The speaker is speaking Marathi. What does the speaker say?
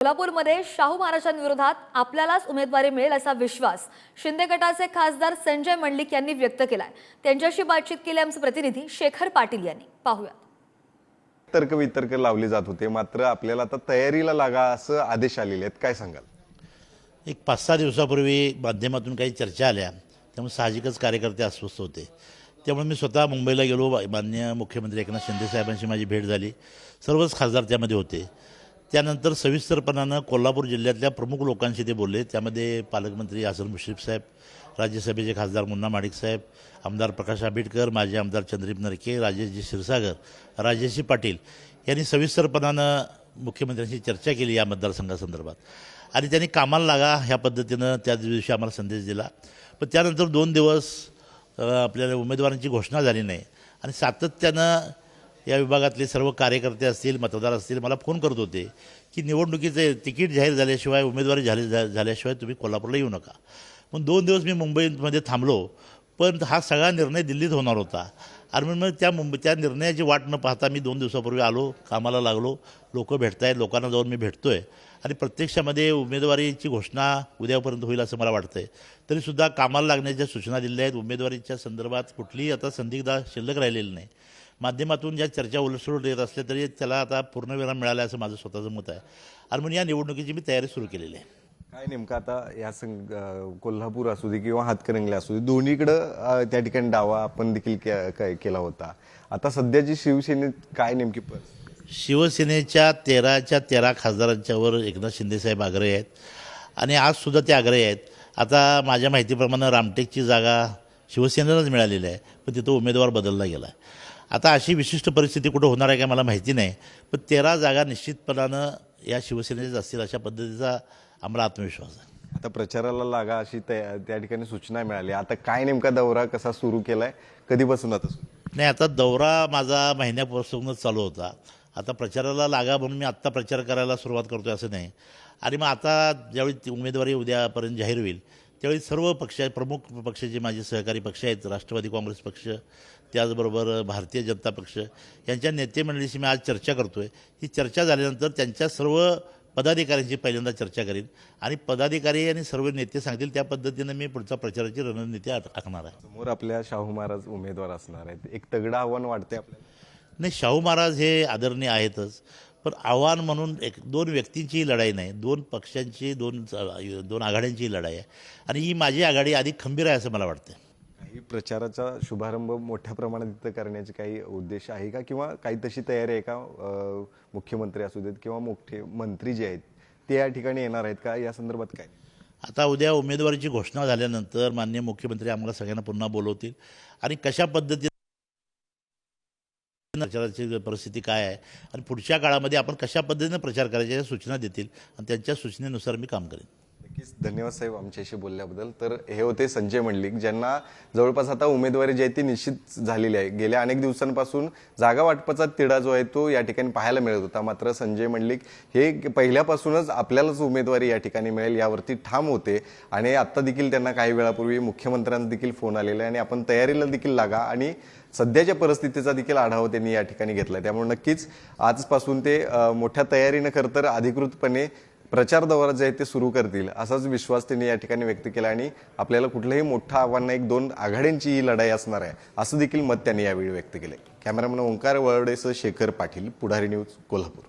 कोल्हापूरमध्ये शाहू महाराजांविरोधात आपल्यालाच उमेदवारी मिळेल असा विश्वास शिंदे गटाचे खासदार संजय मंडलिक यांनी व्यक्त केलाय. त्यांच्याशी बातचीत केली आमचे प्रतिनिधी शेखर पाटील यांनी. पाहूया तर्क वितर्क लावले जात होते मात्र आपल्याला आता तयारीला लागा असं आदेश आलेले आहेत. काय सांगाल? एक पाच सहा दिवसापूर्वी माध्यमातून काही चर्चा आल्या त्यामुळे साहजिकच कार्यकर्ते अस्वस्थ होते. त्यामुळे मी स्वतः मुंबईला गेलो मान्य मुख्यमंत्री एकनाथ शिंदे साहेबांशी माझी भेट झाली. सर्वच खासदार त्यामध्ये होते. त्यानंतर सविस्तरपणानं कोल्हापूर जिल्ह्यातल्या प्रमुख लोकांशी ते बोलले. त्यामध्ये पालकमंत्री हसन मुश्रीफ साहेब राज्यसभेचे खासदार मुन्ना माडिक साहेब आमदार प्रकाश आंबेडकर माजी आमदार चंद्रीप नरके राजेशजी क्षीरसागर राजेशजी पाटील यांनी सविस्तरपणानं मुख्यमंत्र्यांशी चर्चा केली या मतदारसंघासंदर्भात. आणि त्यांनी कामाला लागा ह्या पद्धतीनं त्या दिवशी आम्हाला संदेश दिला. पण त्यानंतर दोन दिवस आपल्याला उमेदवारांची घोषणा झाली नाही. आणि सातत्यानं या विभागातले सर्व कार्यकर्ते असतील मतदार असतील मला फोन करत होते की निवडणुकीचे तिकीट जाहीर झाल्याशिवाय उमेदवारी झाली झा- झाल्याशिवाय तुम्ही कोल्हापूरला येऊ नका. मग दोन दिवस मी मुंबईमध्ये थांबलो पण हा सगळा निर्णय दिल्लीत होणार होता. आणि मग मग त्या मुंबई त्या निर्णयाची वाट न पाहता मी दोन दिवसापूर्वी आलो कामाला लागलो. लोक भेटत आहेत लोकांना जाऊन मी भेटतो आहे आणि प्रत्यक्षामध्ये उमेदवारीची घोषणा उद्यापर्यंत होईल असं मला वाटतं आहे तरीसुद्धा कामाला लागण्याच्या सूचना दिल्या आहेत. उमेदवारीच्या संदर्भात कुठलीही आता संदिग्धा शिल्लक राहिलेली नाही. माध्यमातून ज्या चर्चा उलटसुलट येत असल्या तरी त्याला आता पूर्णविराम मिळाला असं माझं स्वतःचं मत आहे. आणि म्हणून या निवडणुकीची मी तयारी सुरू केलेली आहे. काय नेमकं आता या संघ कोल्हापूर असू दे किंवा हातकरंगले असू दे दोन्हीकडं त्या ठिकाणी डावा आपण देखील के- काय केला होता. आता सध्याची शिवसेनेत काय नेमकी? शिवसेनेच्या तेराच्या तेरा खासदारांच्यावर एकनाथ शिंदेसाहेब आग्रही आहेत. आणि आजसुद्धा ते आग्रही आहेत. आता माझ्या माहितीप्रमाणे रामटेकची जागा शिवसेनेलाच मिळालेली आहे. पण तिथं उमेदवार बदलला गेला आहे. आता अशी विशिष्ट परिस्थिती कुठं होणार आहे का मला माहिती नाही पण तेरा जागा निश्चितपणानं या शिवसेनेच्याच असतील अशा पद्धतीचा आम्हाला आत्मविश्वास आहे. आता प्रचाराला लागा अशी त्या त्या ठिकाणी सूचना मिळाली. आता काय नेमका दौरा कसा सुरू केलाय? कधीपासून आता सुरू? नाही आता दौरा माझा महिन्यापासूनच चालू होता. आता प्रचाराला लागा म्हणून मी आत्ता प्रचार करायला सुरुवात करतोय असं नाही. आणि मग आता ज्यावेळी उमेदवारी उद्यापर्यंत जाहीर होईल त्यावेळी सर्व पक्ष प्रमुख पक्षाचे माझे सहकारी पक्ष आहेत राष्ट्रवादी काँग्रेस पक्ष त्याचबरोबर भारतीय जनता पक्ष यांच्या नेते मंडळीशी मी आज चर्चा करतोय. ही चर्चा झाल्यानंतर त्यांच्या सर्व पदाधिकाऱ्यांची पहिल्यांदा चर्चा करीन आणि पदाधिकारी आणि सर्व नेते सांगतील त्या पद्धतीनं मी पुढचा प्रचाराची रणनीती आख- आखणार आहे. समोर आपल्या शाहू महाराज उमेदवार असणार आहेत. एक तगडं आव्हान वाटते आपल्याला. नाही शाहू महाराज हे आदरणीय आहेतच. पण आव्हान म्हणून एक दोन व्यक्तींची लढाई नाही दोन पक्षांची दोन दोन आघाड्यांची लढाई आहे. आणि ही माझी आघाडी अधिक खंबीर आहे असं मला वाटतं काही प्रचाराचा शुभारंभ मोठ्या प्रमाणात इथं करण्याचे काही उद्देश आहे का? किंवा काही तशी तयारी आहे का? मुख्यमंत्री असू देत किंवा मोठे मंत्री जे आहेत ते या ठिकाणी येणार आहेत का? या संदर्भात काय? आता उद्या उमेदवारीची घोषणा झाल्यानंतर माननीय मुख्यमंत्री आम्हाला सगळ्यांना पुन्हा बोलवतील. आणि कशा पद्धतीने प्रचाराची परिस्थिती काय आहे आणि पुढच्या काळामध्ये आपण कशा पद्धतीनं प्रचार करायचे या सूचना देतील आणि त्यांच्या सूचनेनुसार मी काम करेन. नक्कीच. धन्यवाद साहेब आमच्याशी बोलल्याबद्दल. तर हे होते संजय मंडलिक ज्यांना जवळपास आता उमेदवारी जी आहे ती निश्चित झालेली आहे. गेल्या अनेक दिवसांपासून जागा वाटपाचा तिढा जो आहे तो या ठिकाणी पाहायला मिळत होता. मात्र संजय मंडलिक हे पहिल्यापासूनच आपल्यालाच उमेदवारी या ठिकाणी मिळेल यावरती ठाम होते आणि आत्ता देखील त्यांना काही वेळापूर्वी मुख्यमंत्र्यांना देखील फोन आलेला आहे आणि आपण तयारीला देखील लागा आणि सध्याच्या परिस्थितीचा देखील आढावा त्यांनी या ठिकाणी घेतला त्यामुळे नक्कीच आजपासून ते मोठ्या तयारीनं खरं तर अधिकृतपणे प्रचार दौरा जे आहे ते सुरू करतील असाच विश्वास त्यांनी या ठिकाणी व्यक्त केला आणि आपल्याला कुठलंही मोठं आव्हान नाही एक दोन आघाड्यांची ही लढाई असणार आहे असं देखील मत त्यांनी यावेळी व्यक्त केले. कॅमेरामन ओंकार वळवडेसह शेखर पाटील पुढारी न्यूज कोल्हापूर.